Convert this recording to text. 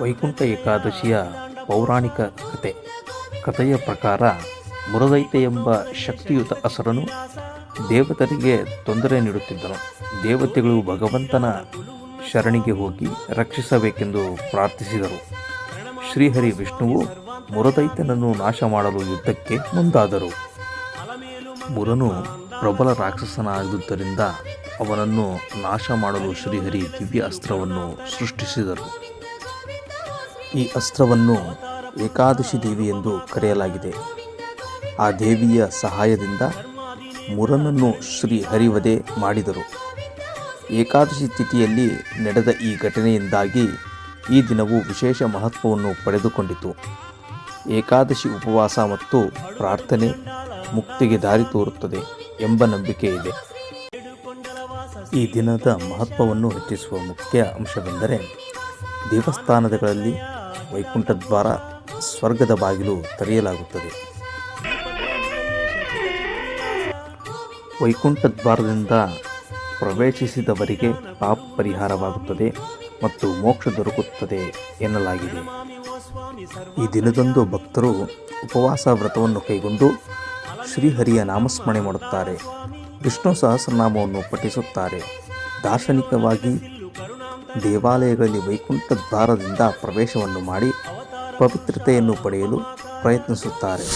ವೈಕುಂಠ ಏಕಾದಶಿಯ ಪೌರಾಣಿಕ ಕತೆ. ಕಥೆಯ ಪ್ರಕಾರ ಮುರದೈತೆ ಎಂಬ ಶಕ್ತಿಯುತ ಅಸರನು ದೇವತರಿಗೆ ತೊಂದರೆ ನೀಡುತ್ತಿದ್ದನು. ದೇವತೆಗಳು ಭಗವಂತನ ಶರಣಿಗೆ ಹೋಗಿ ರಕ್ಷಿಸಬೇಕೆಂದು ಪ್ರಾರ್ಥಿಸಿದರು. ಶ್ರೀಹರಿ ವಿಷ್ಣುವು ಮುರದೈತನನ್ನು ನಾಶ ಮಾಡಲು ಯುದ್ಧಕ್ಕೆ ಮುಂದಾದರು. ಮುರನು ಪ್ರಬಲ ರಾಕ್ಷಸನಾಗಿದ್ದುದರಿಂದ ಅವನನ್ನು ನಾಶ ಮಾಡಲು ಶ್ರೀಹರಿ ದಿವ್ಯ ಅಸ್ತ್ರವನ್ನು ಸೃಷ್ಟಿಸಿದರು. ಈ ಅಸ್ತ್ರವನ್ನು ಏಕಾದಶಿ ದೇವಿ ಎಂದು ಕರೆಯಲಾಗಿದೆ. ಆ ದೇವಿಯ ಸಹಾಯದಿಂದ ಮುರನನ್ನು ಶ್ರೀ ಹರಿವಧೆ ಮಾಡಿದರು. ಏಕಾದಶಿ ತಿಥಿಯಲ್ಲಿ ನಡೆದ ಈ ಘಟನೆಯಿಂದಾಗಿ ಈ ದಿನವು ವಿಶೇಷ ಮಹತ್ವವನ್ನು ಪಡೆದುಕೊಂಡಿತು. ಏಕಾದಶಿ ಉಪವಾಸ ಮತ್ತು ಪ್ರಾರ್ಥನೆ ಮುಕ್ತಿಗೆ ದಾರಿ ತೋರುತ್ತದೆ ಎಂಬ ನಂಬಿಕೆ ಇದೆ ಈ ದಿನದ ಮಹತ್ವವನ್ನು ಹೆಚ್ಚಿಸುವ ಮುಖ್ಯ ಅಂಶವೆಂದರೆ ದೇವಸ್ಥಾನಗಳಲ್ಲಿ ವೈಕುಂಠದ್ವಾರ ಸ್ವರ್ಗದ ಬಾಗಿಲು ತೆರೆಯಲಾಗುತ್ತದೆ. ವೈಕುಂಠದ್ವಾರದಿಂದ ಪ್ರವೇಶಿಸಿದವರಿಗೆ ಪಾಪ ಪರಿಹಾರವಾಗುತ್ತದೆ ಮತ್ತು ಮೋಕ್ಷ ದೊರಕುತ್ತದೆ ಎನ್ನಲಾಗಿದೆ. ಈ ದಿನದಂದು ಭಕ್ತರು ಉಪವಾಸ ವ್ರತವನ್ನು ಕೈಗೊಂಡು ಶ್ರೀಹರಿಯ ನಾಮಸ್ಮರಣೆ ಮಾಡುತ್ತಾರೆ. ವಿಷ್ಣು ಸಹಸ್ರನಾಮವನ್ನು ಪಠಿಸುತ್ತಾರೆ. ದಾರ್ಶನಿಕವಾಗಿ ದೇವಾಲಯಗಳಲ್ಲಿ ವೈಕುಂಠ ದ್ವಾರದಿಂದ ಪ್ರವೇಶವನ್ನು ಮಾಡಿ ಪವಿತ್ರತೆಯನ್ನು ಪಡೆಯಲು ಪ್ರಯತ್ನಿಸುತ್ತಾರೆ.